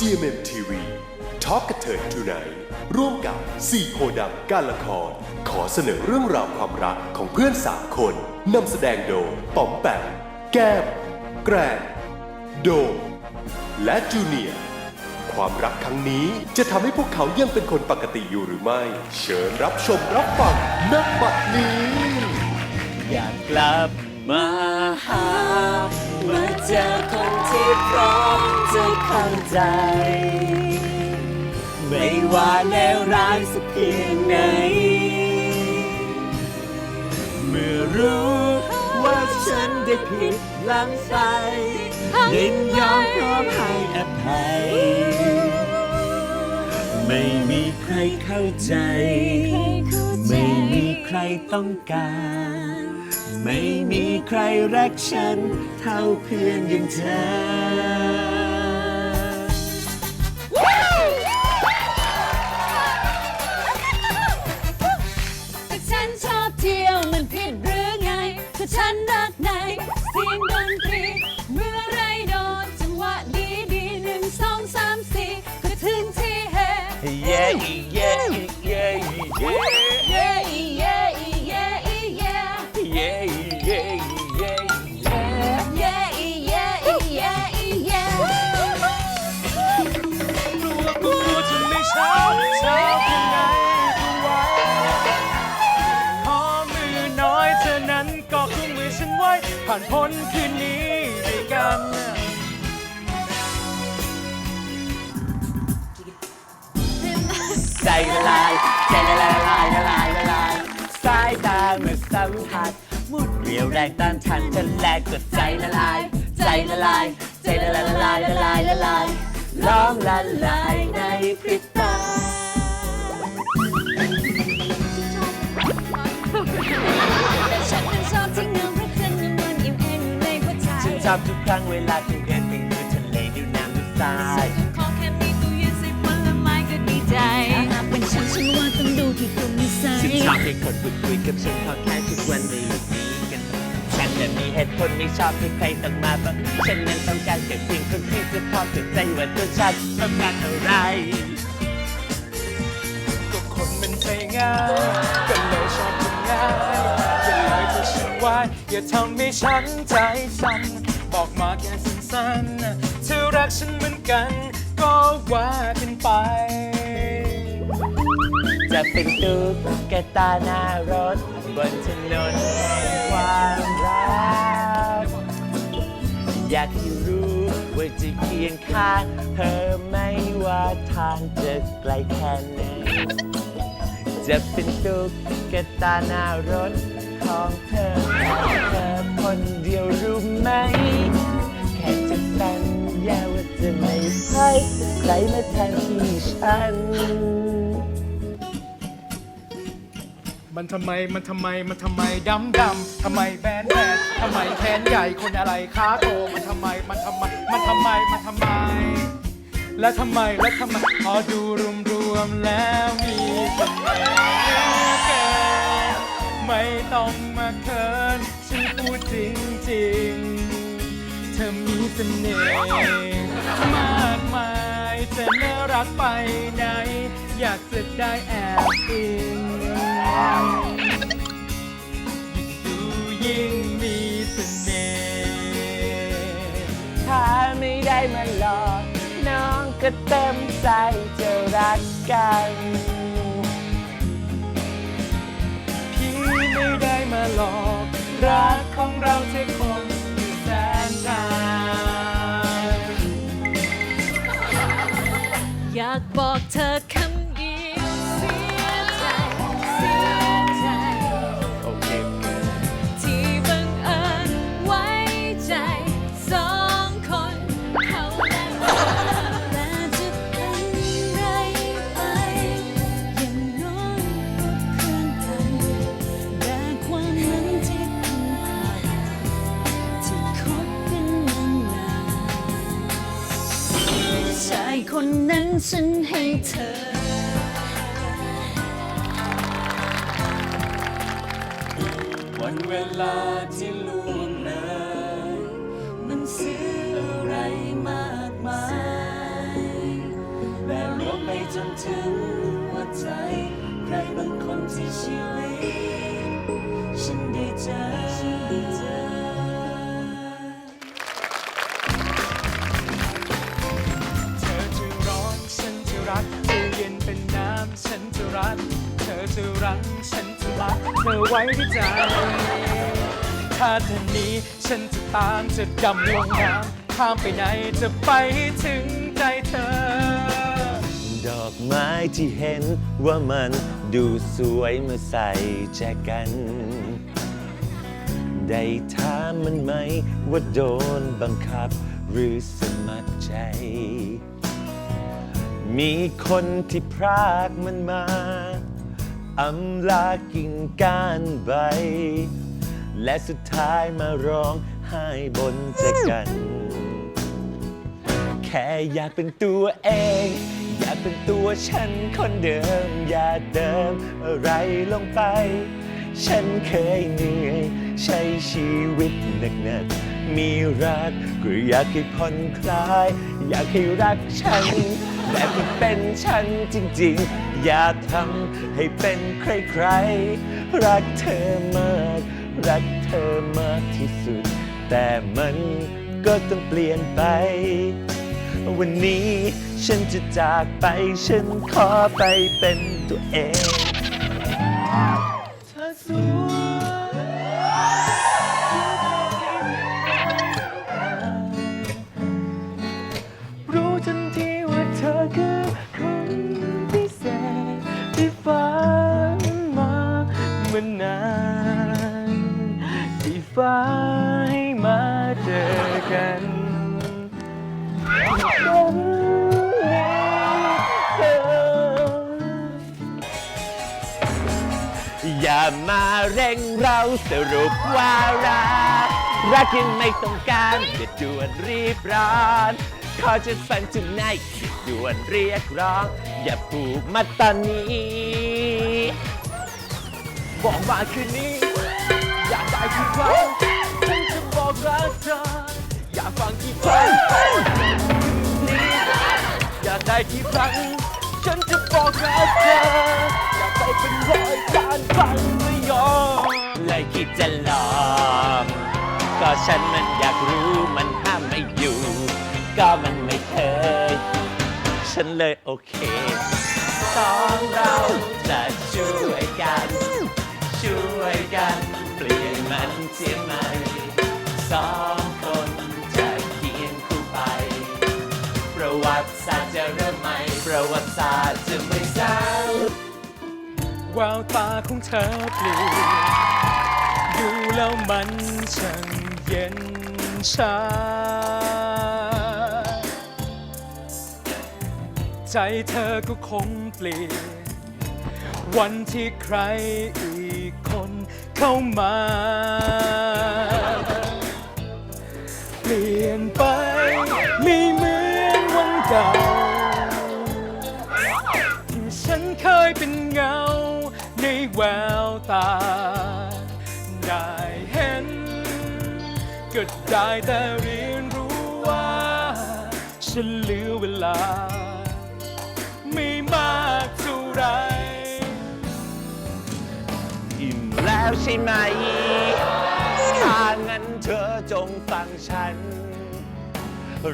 GMM TV ทอ l k กระเถิดทูไนร่วมกับสี่โพธิ์ดำการละคร ขอเสนอเรื่องราวความรักของเพื่อนสามคนนำแสดงโดยป๋อมแปมแก้ม แกรนโดมและจูเนียร์ความรักครั้งนี้จะทำให้พวกเขายังเป็นคนปกติอยู่หรือไม่ เชิญรับชมรับฟังนักบัดนี้ อยากกลับมาหา มาเจอคนที่พร้อมจะเข้าใจ ไม่ว่าแนวร้ายสักเพียงไหน เมื่อรู้ว่าฉันได้ผิดหลังไปยินยอมพร้อมให้อภัย ไม่มีใครเข้าใจ ไม่มีใครต้องการ ไม่มีใครรักฉัน เท่าเพื่อนอย่างเธอถ้าฉันชอบเที่ยวมันผิดหรือไงถ้าฉันรัก ใจละลายใจละลายละลายละลายละลายสายตาเมื่อสัมผัสมุดเรียวแรงต้านทานจะแลกก็ใจละลาย ใจละลาย ใจละลายละลายละลายละลายล้อมละลายในพริบตาแต่ฉันนั้นชอบที่เงาเพระฉันยังมันอิ่มเอ็นอยู่ในหัวใจ ฉันชอบทุกครั้งเวลาที่เดินไปดูทะเลดูน้ำดูทราย ฉันว่าต้องดูที่คนนิสัยฉันชอบให้คนพูดคุยกับฉันขอแค่ทุกวันไม่หลุดหนีกัน ฉันน่ะมีเหตุผลไม่ชอบให้ใครต้องมาบอกฉันนั้นต้องการแค่เพียงคนที่จะพอเข้าใจว่าตัวฉันต้องการอะไร ก็คนมันใจง่ายก็เลยชอบทำง่ายอย่าเลยเธอฉันไว้อย่าทำให้ฉันใจสั่นบอกมาแค่สั้นๆเธอรักฉันเหมือนกัน ก็ว่ากันไป จะเป็นตุ๊กตาหน้ารถ บนถนนแห่งความรัก อยากให้รู้ว่าจะเคียงข้างเธอไม่ว่าทางจะไกลแค่ไหนจะเป็นตุ๊กตาหน้ารถของเธอเธอคนเดียวรู้ไหม แค่จะสัญญาว่าจะไม่ให้ใครมาแทนที่ฉัน มันทำไม มันทำไม มันทำไมดำดำทำไมแบนแบนทำไมแขนใหญ่คนอะไรขาโต มันทำไม มันทำไม มันทำไม มันทำไม แล้วทำไม แล้วทำไมพอดูรวมรวมๆแล้วมีเสน่ห์เกินไม่ต้องมาเคินฉันพูดจริงจริงๆเธอมีเสน่ห์มากมายจะน่ารักไปไหน อยากจะได้แอบอิงยิ่งดูยิ่งมีเสน่ห์ถ้าไม่ได้มาหลอกน้องก็เต็มใจจะรักกัน พี่ไม่ได้มาหลอก รักของเราจะคงอยู่แสนนานอยากบอกเธอคำ ชายคนนั้นฉันให้เธอ วันเวลาที่ล่วงเลยมันซื้ออะไรมากมายแต่รวมไปจนถึงหัวใจ ใครบางคนที่ชีวิต ฉันได้เจอ ธอไว้ในใจ ถ้าเธอหนี้ฉันจะตามจะดำลงน้ำข้ามไปไหนจะไปให้ถึงใจเธอ ดอกไม้ที่เห็นว่ามันดูสวยเมื่อใส่แจกัน ได้ถามมันไหมว่าโดนบังคับหรือสมัครใจ มีคนที่พรากมันมา อำลากิ่งก้านใบ และสุดท้ายมาร้องไห้บนแจกัน แค่อยากเป็นตัวเอง อยากเป็นตัวฉันคนเดิม อย่าเดิมอะไรลงไป ฉันเคยเหนื่อยใช้ชีวิตหนักๆมีรักก็อยากให้ผ่อนคลาย อยากให้รักฉันแบบที่เป็นฉันจริง ๆ อย่าทำให้เป็นใครๆรักเธอมาก รักเธอมากที่สุด แต่มันก็ต้องเปลี่ยนไป วันนี้ฉันจะจากไป ฉันขอไปเป็นตัวเอง เธอสวย ฟ้าให้มาเจอกันฉันมีเธออย่ามาเร่งเราสรุปว่ารักรักยังไม่ต้องการอย่าด่วนรีบร้อนขอจะฟังจุดไหนอย่าด่วนเรียกร้อง อย่าผูกมาตอนนี้ บอกมาคืนนี้ อยากได้กี่ครั้งฉันจะบอกรักเธออยากฟังกี่ครั้งนี้อยากได้กี่ครั้งฉันจะบอกรักเธออยากไปเป็นร้อยล้านครั้งไม่ยอมเลยคิดจะหลอกก็ฉันมันอยากรู้มันห้ามไม่อยู่ ก็มันไม่เคย ฉันเลยโอเคสองเราจะช่วยกัน ช่วยกัน เสียใหม่สองคนจะเคียงคู่ไป ประวัติศาสตร์จะเริ่มใหม่ ประวัติศาสตร์จะไม่เศร้าแววตาของเธอเปลี่ยนดูแล้วมันช่างเย็นชา ใจเธอก็คงเปลี่ยนวันที่ใครอีกคน เข้ามา เปลี่ยนไปไม่เหมือนวันเก่า ที่ฉันเคยเป็นเงา ในแววตา ได้เห็นก็ได้แต่เรียนรู้ว่า ฉันเหลือเวลา แล้วใช่ไหมถ้างั้นเธอจงฟังฉัน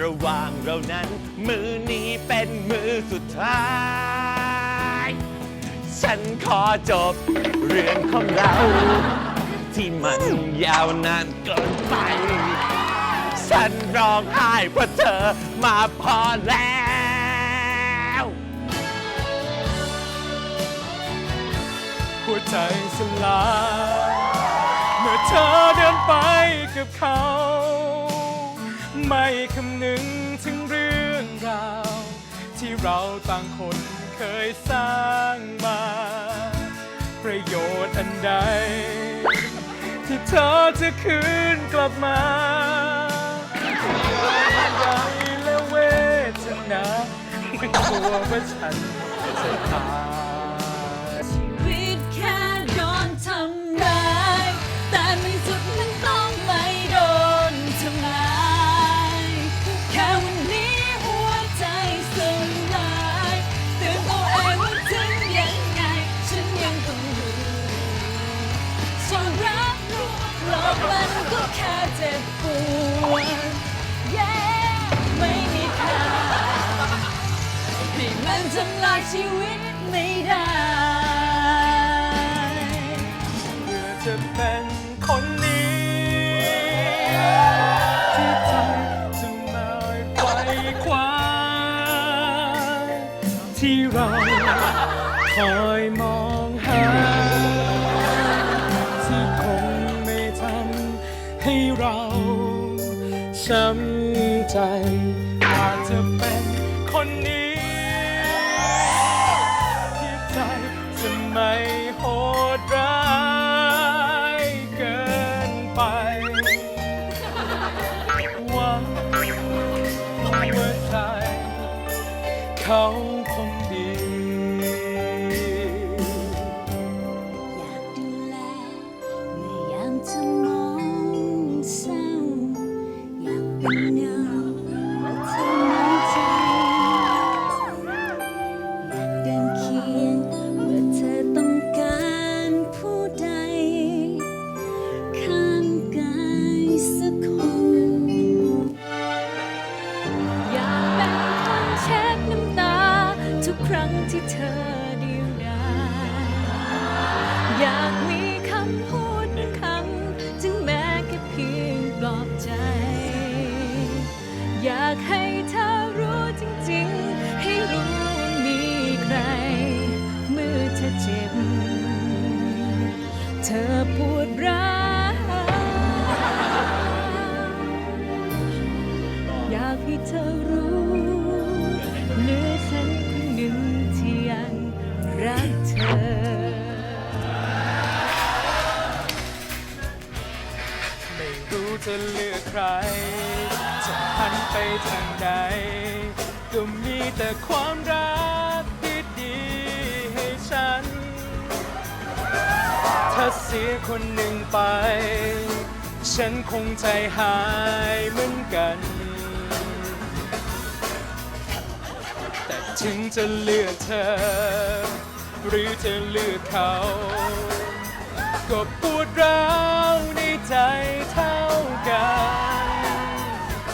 ระหว่างเรานั้น มือนี้เป็นมือสุดท้าย ฉันขอจบเรื่องของเรา ที่มันยาวนานเกินไป ฉันร้องไห้เพราะเธอมาพอแล้ว หัวใจสลาย เมื่อเธอเดินไปกับเขา ไม่คำนึงถึงเรื่องราว ที่เราต่างคนเคยสร้างมา ประโยชน์อันใด ที่เธอจะคืนกลับมาใจและเวทนาไม่กลัวว่าฉันจะตาย หลกมันก็แค่เจ็บปวด yeah ไม่มีทางให้มันทำลายชีวิตไม่ได้ค ใจอาจจะเป็นคนนี้ที่ใจจะไม่โหดร้ายเกินไปหวังว่าใจเขา เธอรู้เหลือฉันคนหนึ่งที่ยังรักเธอไม่รู้จะเลือกใคร จะหันไปทางใด ก็มีแต่ความรักที่ดีให้ฉัน ถ้าเสียคนหนึ่งไป ฉันคงใจหายเหมือนกัน ถึงจะเลือกเธอ หรือจะเลือกเขา ก็ปวดร้าวในใจเท่ากัน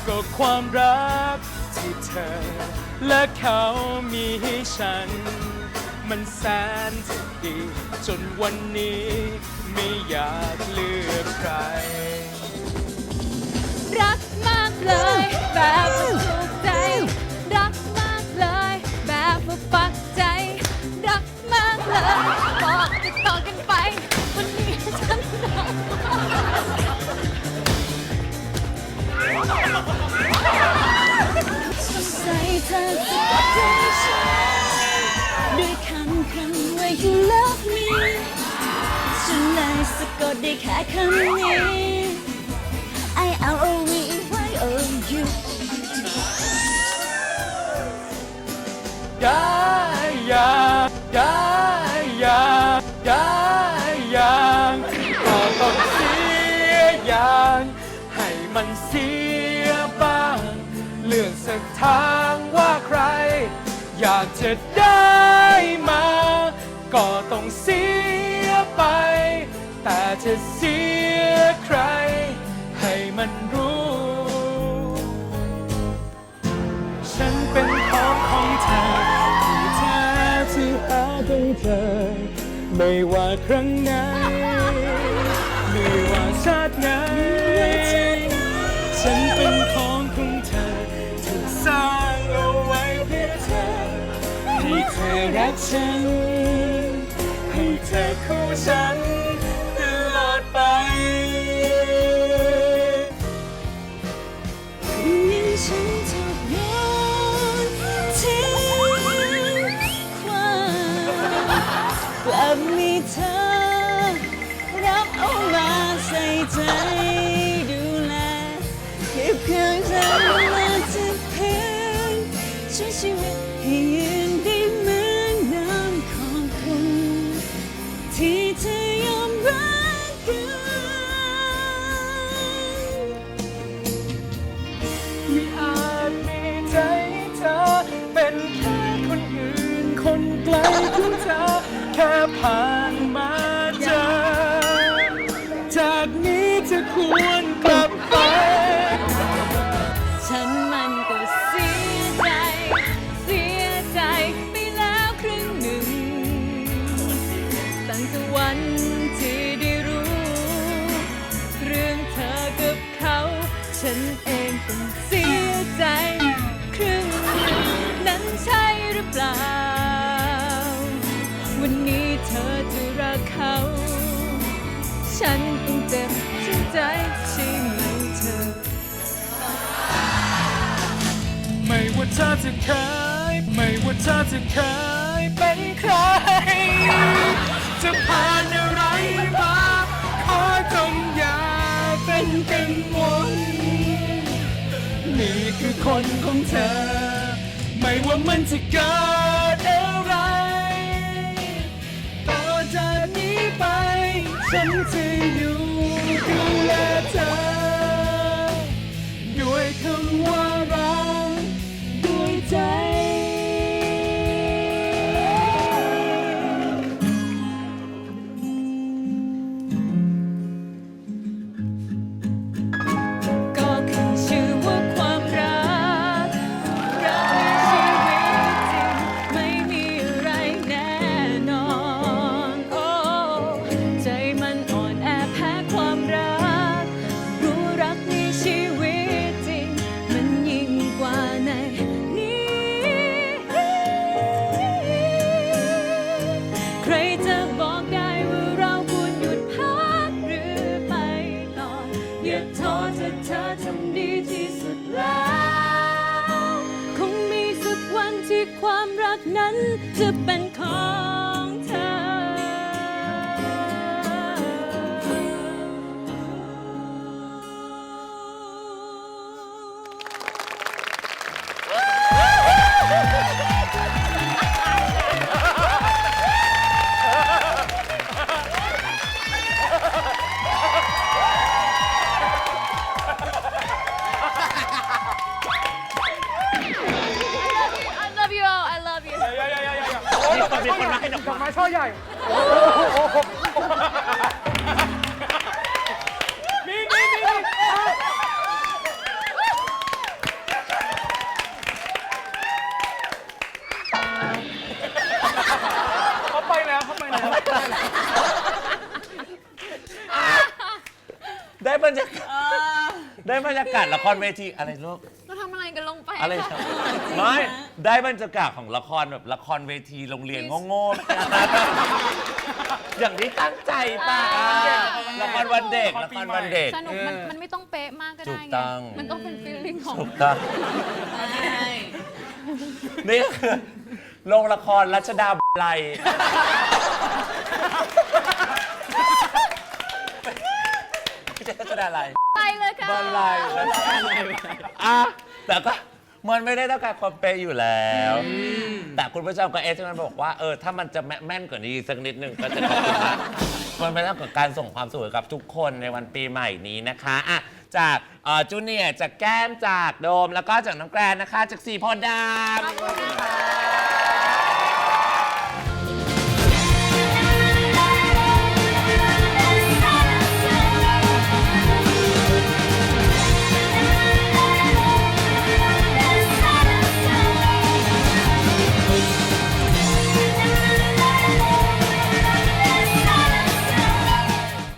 ก็ความรักที่เธอ และเขามีให้ฉัน มันแสนจะดี จนวันนี้ไม่อยากเลือกใคร รักมากเลยแบบว่า แบบว่าปักใจ รักมากเลย บอกจะต่อกันไป วันนี้ฉันรอ ทางว่าใคร อยากจะได้มา ก็ต้องเสียไป แต่จะเสียใคร ให้มันรู้ ฉันเป็นของของเธอที่แท้ที่หาได้เจอไม่ว่าครั้งไหน ฉัน ให้เธอคู่ฉัน แฉันต้องเจ็บช้ำใจใช่ไหมเธอ ไม่ว่าเธอจะเคยไม่ว่าเธอจะเคยเป็นใคร จะผ่านอะไรมาขอจงอย่าเป็นกังวลนี่คือคนของเธอ ไม่ว่ามันจะเกิด ฉัน รักนั้นจะเป็น น่อใหญ่มีมีมีเขาไปแล้วเขาไปแล้วได้บรรยากาศได้บรรยากาศละครเวทีอะไรลูก กันลงไปอะไรคะไม่ได้บรรยากาศของละครแบบละครเวทีโรงเรียนโง่ๆอย่างที่ตั้งใจป่ะละครวันเด็กละครวันเด็กสนุกมันมันไม่ต้องเป๊ะมากก็ถูได้กไงต้องมันต้องเป็นฟีลลิ่งของถูกต้องนี่คือโรงละครรัชดาไลไม่ใช่รัชดาไลไปเลยค่ะบอลไลอะ แต่ก็มันไม่ได้ต้องการความเป๊ะอยู่แล้ว แต่คุณผู้ชมก็เอสมันบอกว่าเออถ้ามันจะแม่นกว่านี้สักนิดหนึ่งก็จะขอบคุณมากมันเป็นเรื่องของการส่งความสุขให้กับทุกคนในวันปีใหม่นี้นะคะอะจากเอ่อจูเนียร์จากแก้มจากโดม แล้วก็จากน้องแกรนนะคะ จากสีโพธิ์ดำ